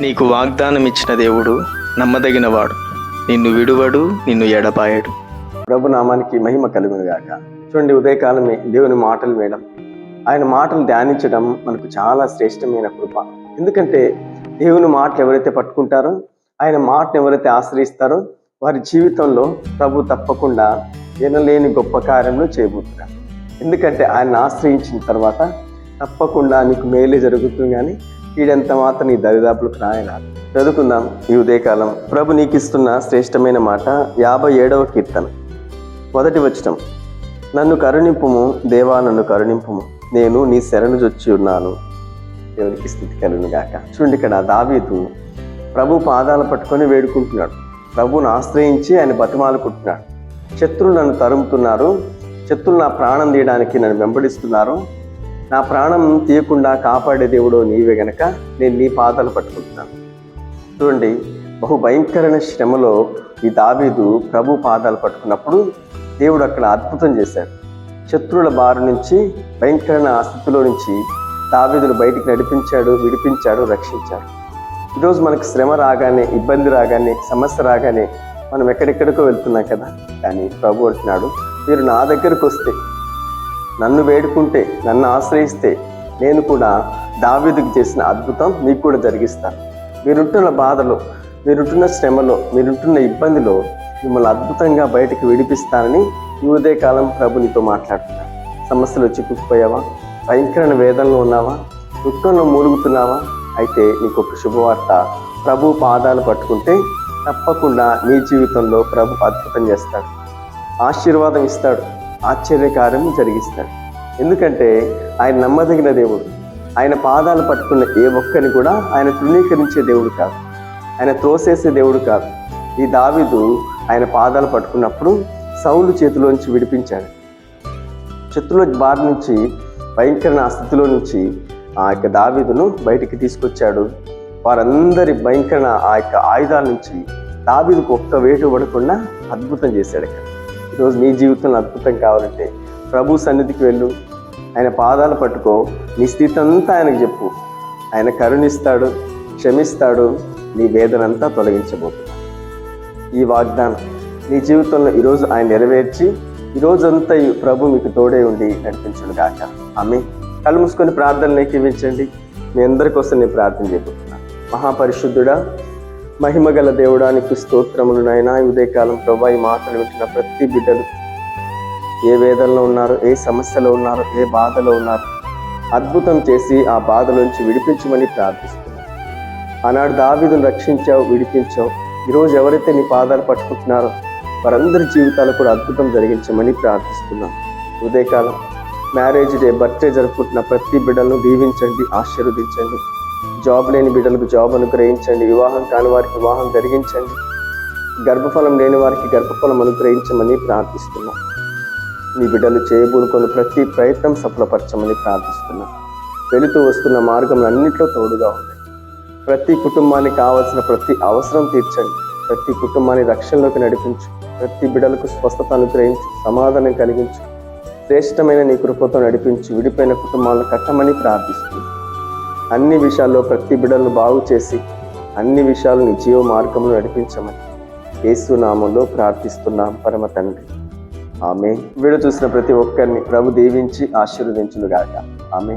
నీకు వాగ్దానం ఇచ్చిన దేవుడు నమ్మదగినవాడు. నిన్ను విడువడు నిన్ను ఎడపాయడు ప్రభు నామానికి మహిమ కలుగును గాక. చూడండి ఉదయకాలమే దేవుని మాటలు వేయడం. ఆయన మాటలు ధ్యానించడం మనకు చాలా శ్రేష్టమైన కృప. ఎందుకంటే దేవుని మాటలు ఎవరైతే పట్టుకుంటారో ఆయన మాటను ఎవరైతే ఆశ్రయిస్తారో వారి జీవితంలో ప్రభు తప్పకుండా వినలేని గొప్ప కార్యములు చేయబోతున్నారు. ఎందుకంటే ఆయన ఆశ్రయించిన తర్వాత తప్పకుండా నీకు మేలే జరుగుతుంది కానీ వీడంత మాత్రం నీ దరిదాపులకు రాయనా చదువుకుందాం ఈ ఉదయకాలం. ప్రభు నీకు ఇస్తున్న శ్రేష్టమైన మాట యాభై ఏడవ కీర్తన. మొదటి వచనం. నన్ను కరుణింపుము దేవా నన్ను కరుణింపుము. నేను నీ శరణు జొచ్చి ఉన్నాను. దేవునికి స్థితి కలుగునుగాక చూడండి ఇక్కడ దావీదు ప్రభు పాదాలు పట్టుకొని వేడుకుంటున్నాడు. ప్రభువును ఆశ్రయించి ఆయన బతిమాలుకుంటున్నాడు. శత్రులు నన్ను తరుముతున్నారు. శత్రులు నా ప్రాణం తీయడానికి నన్ను వెంబడిస్తున్నారు. నా ప్రాణం తీయకుండా కాపాడే దేవుడు నీవే గనక నేను నీ పాదాలు పట్టుకుంటున్నాను. చూడండి బహు భయంకరమైన శ్రమలో ఈ దావీదు ప్రభు పాదాలు పట్టుకున్నప్పుడు దేవుడు అక్కడ అద్భుతం చేశాడు. శత్రువుల బారి నుంచి భయంకరమైన ఆ స్థితిలో నుంచి దావీదును బయటికి నడిపించాడు విడిపించాడు రక్షించాడు. ఈరోజు మనకు శ్రమ రాగానే ఇబ్బంది రాగానే సమస్య రాగానే మనం ఎక్కడెక్కడికో వెళ్తున్నాం కదా. కానీ ప్రభు అంటున్నాడు మీరు నా దగ్గరకు వస్తే నన్ను వేడుకుంటే నన్ను ఆశ్రయిస్తే నేను కూడా దావేదికి చేసిన అద్భుతం మీకు కూడా జరిగిస్తాను. మీరుంటున్న బాధలో మీరుంటున్న శ్రమలో మీరుంటున్న ఇబ్బందిలో మిమ్మల్ని అద్భుతంగా బయటకు విడిపిస్తానని ఈ ఉదయకాలం ప్రభు నీతో మాట్లాడుతున్నాను సమస్యలు చిక్కుకుపోయావా? భయంకరమైన వేదనలో ఉన్నావా? దుఃఖంలో మూలుగుతున్నావా? అయితే నీకు ఒక శుభవార్త ప్రభు పాదాలు పట్టుకుంటే తప్పకుండా నీ జీవితంలో ప్రభు అద్భుతం చేస్తాడు. ఆశీర్వాదం ఇస్తాడు. ఆశ్చర్యకార్యం జరిగిస్తాడు. ఎందుకంటే ఆయన నమ్మదగిన దేవుడు. ఆయన పాదాలు పట్టుకున్న ఏ ఒక్కరిని కూడా ఆయన తృణీకరించే దేవుడు కాదు. ఆయన త్రోసేసే దేవుడు కాదు. ఈ దావిదు ఆయన పాదాలు పట్టుకున్నప్పుడు సౌలు చేతిలోంచి విడిపించాడు. శత్రుల బారి నుంచి భయంకరమైన ఆ స్థితిలో నుంచి ఆ యొక్క దావీదును బయటికి తీసుకొచ్చాడు. వారందరి భయంకర ఆ యొక్క ఆయుధాల నుంచి దావీదుకు ఒక్క వేటు పడకుండా అద్భుతం చేశాడు ఇక్కడ. ఈరోజు నీ జీవితంలో అద్భుతం కావాలంటే ప్రభు సన్నిధికి వెళ్ళు. ఆయన పాదాలు పట్టుకో. నీ స్థితి అంతా ఆయనకు చెప్పు. ఆయన కరుణిస్తాడు క్షమిస్తాడు. నీ వేదనంతా తొలగించబోతున్నాడు ఈ వాగ్దానం నీ జీవితంలో ఈరోజు ఆయన నెరవేర్చి ఈ ప్రభు మీకు తోడే ఉండి నడిపించడు గాక. ఆమె కళ్ళు మూసుకొని ప్రార్థనలు ఏకీవించండి. మీ అందరి కోసం నేను ప్రార్థన చేయబోతున్నాను మహాపరిశుద్ధుడా మహిమగల దేవుడానికి స్తోత్రములు నాయన. ఉదయకాలం ప్రభా ఈ మాటలు వింటున్న ప్రతి బిడ్డలు ఏ వేదనలో ఉన్నారు ఏ సమస్యలో ఉన్నారో ఏ బాధలో ఉన్నారు అద్భుతం చేసి ఆ బాధ నుంచి విడిపించమని ప్రార్థిస్తున్నాను ఆనాడు దావీదును రక్షించావు విడిపించావు. ఈరోజు ఎవరైతే నీ పాదాలు పట్టుకుంటున్నారో వారందరి జీవితాలు కూడా అద్భుతం జరిగించమని ప్రార్థిస్తున్నాం. ఉదయకాలం మ్యారేజ్ డే బర్త్డే జరుపుకుంటున్న ప్రతి బిడ్డలను దీవించండి ఆశీర్వదించండి. జాబ్ లేని బిడ్డలకు జాబ్ అనుగ్రహించండి. వివాహం కాని వారికి వివాహం జరిగించండి. గర్భఫలం లేని వారికి గర్భఫలం అనుగ్రహించమని ప్రార్థిస్తున్నాం. నీ బిడ్డలు చేయబూనుకొని ప్రతి ప్రయత్నం సఫలపరచమని ప్రార్థిస్తున్నాం. వెళుతూ వస్తున్న మార్గం అన్నింటిలో తోడుగా ఉంది ప్రతి కుటుంబానికి కావాల్సిన ప్రతి అవసరం తీర్చండి. ప్రతి కుటుంబాన్ని రక్షణలోకి నడిపించు. ప్రతి బిడ్డలకు స్వస్థత అనుగ్రహించు. సమాధానం కలిగించు. శ్రేష్టమైన నీ కృపతో నడిపించి. విడిపోయిన కుటుంబాలను కట్టమని ప్రార్థిస్తుంది అన్ని విషయాల్లో ప్రతి బిడ్డలను బాగు చేసి అన్ని విషయాలు నీ జీవ మార్గంలో నడిపించమని యేసునామంలో ప్రార్థిస్తున్నాం పరమ తండ్రి. ఆమె వీడు చూసిన ప్రతి ఒక్కరిని ప్రభు దీవించి ఆశీర్వదించులుగాక ఆమె